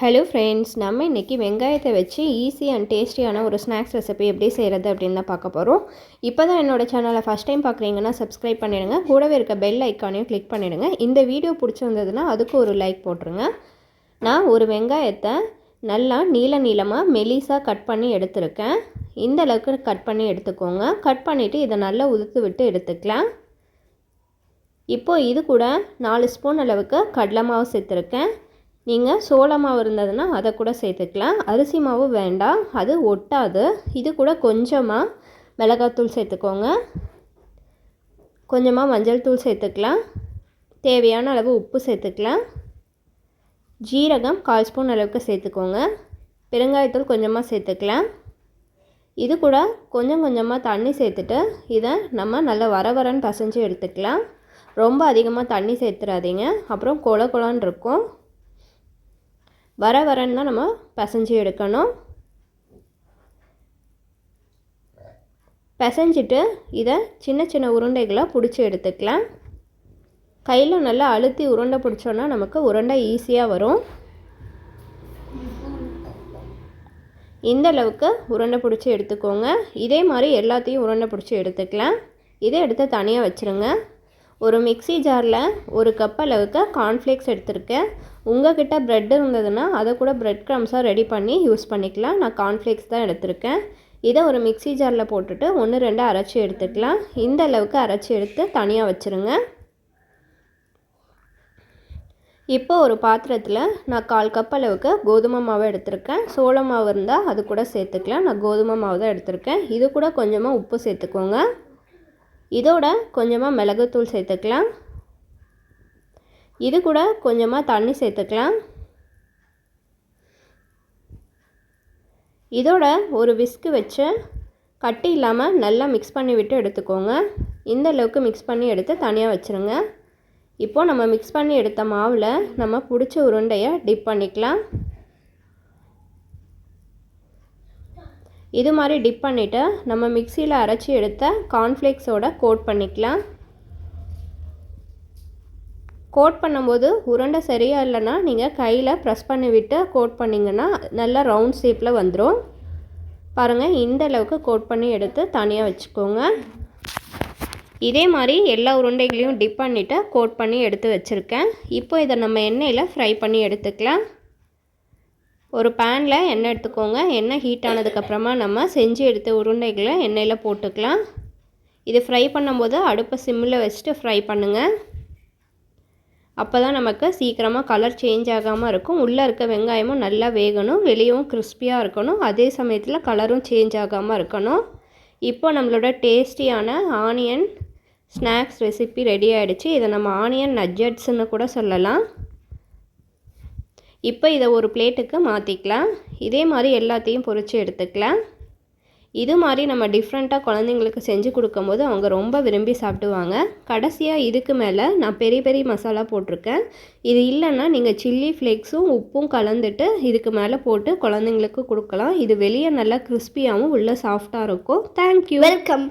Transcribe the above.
Hello friends நம்ம இன்றைக்கி வெங்காயத்தை வச்சு ஈஸி அண்ட் டேஸ்டியான ஒரு ஸ்நாக்ஸ் ரெசிபி எப்படி செய்கிறது அப்படின்னு தான் பார்க்க போகிறோம் இப்போ தான் என்னோடய சேனலை ஃபஸ்ட் டைம் பார்க்குறீங்கன்னா சப்ஸ்கிரைப் பண்ணிடுங்க. கூடவே இருக்க பெல் ஐக்கானையும் கிளிக் பண்ணிவிடுங்க இந்த வீடியோ பிடிச்சிருந்ததுன்னா அதுக்கு ஒரு லைக் போட்டுருங்க. நான் ஒரு வெங்காயத்தை நல்லா நீள நீளமாக மெலிசாக கட் பண்ணி எடுத்திருக்கேன். இந்த அளவுக்கு கட் பண்ணி எடுத்துக்கோங்க. கட் பண்ணிவிட்டு இதை நல்லா உதுத்து விட்டு எடுத்துக்கலாம். இப்போது இது கூட நாலு ஸ்பூன் அளவுக்கு கடலை மாவு சேர்த்துருக்கேன். நீங்கள் சோள மாவு இருந்ததுன்னா அதை கூட சேர்த்துக்கலாம். அரிசி மாவு வேண்டாம். அது ஒட்டாது. இது கூட கொஞ்சமாக மிளகாத்தூள் சேர்த்துக்கோங்க. கொஞ்சமாக மஞ்சள் தூள் சேர்த்துக்கலாம். தேவையான அளவு உப்பு சேர்த்துக்கலாம். ஜீரகம் கால் ஸ்பூன் அளவுக்கு சேர்த்துக்கோங்க. பெருங்காயத்தூள் கொஞ்சமாக சேர்த்துக்கலாம். இது கூட கொஞ்சம் கொஞ்சமாக தண்ணி சேர்த்துட்டு இதை நம்ம நல்லா வர வரன்னு பசைஞ்சு எடுத்துக்கலாம். ரொம்ப அதிகமாக தண்ணி சேர்த்துடாதீங்க அப்புறம் கொல கொலான் இருக்கும். வர வரன்னு தான் நம்ம பிசைஞ்சு எடுக்கணும். பிசைஞ்சிட்டு இதை சின்ன சின்ன உருண்டைகளாக பிடிச்சி எடுத்துக்கலாம். கையில் நல்லா அழுத்தி உருண்டை பிடிச்சோன்னா நமக்கு உருண்டை ஈஸியாக வரும். இந்த அளவுக்கு உருண்டை பிடிச்சி எடுத்துக்கோங்க. இதே மாதிரி எல்லாத்தையும் உருண்டை பிடிச்சி எடுத்துக்கலாம். இதை எடுத்து தனியாக வச்சுருங்க. ஒரு மிக்சி ஜாரில் ஒரு கப் அளவுக்கு கார்ன்ஃப்ளேக்ஸ் எடுத்திருக்கேன். உங்கள்கிட்ட ப்ரெட் இருந்ததுன்னா அதை கூட ப்ரெட் க்ரம்ஸாக ரெடி பண்ணி யூஸ் பண்ணிக்கலாம். நான் கார்ன்ஃப்ளேக்ஸ் தான் எடுத்திருக்கேன். இதை ஒரு மிக்சி ஜாரில் போட்டுட்டு ஒன்று ரெண்டு அரைச்சி எடுத்துக்கலாம். இந்த அளவுக்கு அரைச்சி எடுத்து தனியாக வச்சுருங்க. இப்போ ஒரு பாத்திரத்தில் நான் கால் கப் அளவுக்கு கோதுமை மாவு எடுத்திருக்கேன். சோள மாவு இருந்தால் அது கூட சேர்த்துக்கலாம். நான் கோதுமை மாவு தான் எடுத்திருக்கேன். இது கூட கொஞ்சமாக உப்பு சேர்த்துக்கோங்க. இதோட கொஞ்சமாக மிளகுத்தூள் சேர்த்துக்கலாம். இது கூட கொஞ்சமாக தண்ணி சேர்த்துக்கலாம். இதோட ஒரு விஸ்கு வச்சு கட்டி இல்லாமல் நல்லா மிக்ஸ் பண்ணி விட்டு எடுத்துக்கோங்க. இந்த அளவுக்கு மிக்ஸ் பண்ணி எடுத்து தனியாக வச்சுருங்க. இப்போது நம்ம மிக்ஸ் பண்ணி எடுத்த மாவில் நம்ம பிடிச்ச உருண்டையை டிப் பண்ணிக்கலாம். இது மாதிரி டிப் பண்ணிவிட்டு நம்ம மிக்சியில் அரைச்சி எடுத்த கார்ன்ஃப்ளேக்ஸோட கோட் பண்ணிக்கலாம். கோட் பண்ணும்போது உருண்டை சரியாக இல்லைன்னா நீங்கள் கையில் ப்ரெஸ் பண்ணி விட்டு கோட் பண்ணிங்கன்னா நல்லா ரவுண்ட் ஷேப்பில் வந்துடும் பாருங்கள் இந்த அளவுக்கு கோட் பண்ணி எடுத்து தனியாக வச்சுக்கோங்க. இதே மாதிரி எல்லா உருண்டைகளையும் டிப் பண்ணிவிட்டு கோட் பண்ணி எடுத்து வச்சுருக்கேன். இப்போ இதை நம்ம எண்ணெயில் ஃப்ரை பண்ணி எடுத்துக்கலாம். ஒரு பேனில் எண்ணெய் எடுத்துக்கோங்க. எண்ணெய் ஹீட் ஆனதுக்கப்புறமா நம்ம செஞ்சு எடுத்த உருண்டைகளை எண்ணெயில் போட்டுக்கலாம். இது ஃப்ரை பண்ணும்போது அடுப்பை சிம்மில் வச்சுட்டு ஃப்ரை பண்ணுங்கள் அப்போ தான் நமக்கு சீக்கிரமாக கலர் சேஞ்ச் ஆகாமல் இருக்கும். உள்ளே இருக்க வெங்காயமும் நல்லா வேகணும். வெளியவும் கிறிஸ்பியாக இருக்கணும். அதே சமயத்தில் கலரும் சேஞ்ச் ஆகாமல் இருக்கணும். இப்போ நம்மளோட டேஸ்டியான ஆனியன் ஸ்நாக்ஸ் ரெசிபி ரெடி ஆகிடுச்சு இதை நம்ம ஆனியன் நஜ்ஜட்ஸ்ன்னு கூட சொல்லலாம். இப்போ இதை ஒரு பிளேட்டுக்கு மாற்றிக்கலாம் இதே மாதிரி எல்லாத்தையும் பொறிச்சு எடுத்துக்கலாம். இது மாதிரி நம்ம டிஃப்ரெண்ட்டாக குழந்தைங்களுக்கு செஞ்சு கொடுக்கும்போது அவங்க ரொம்ப விரும்பி சாப்பிடுவாங்க. கடைசியாக இதுக்கு மேலே நான் பெரிய பெரிய மசாலா போட்டிருக்கேன். இது இல்லைன்னா நீங்கள் சில்லி ஃப்ளேக்ஸும் உப்பும் கலந்துட்டு இதுக்கு மேலே போட்டு குழந்தைங்களுக்கு கொடுக்கலாம். இது வெளியே நல்லா கிறிஸ்பியாகவும் உள்ளே சாஃப்டாக இருக்கும். Thank you welcome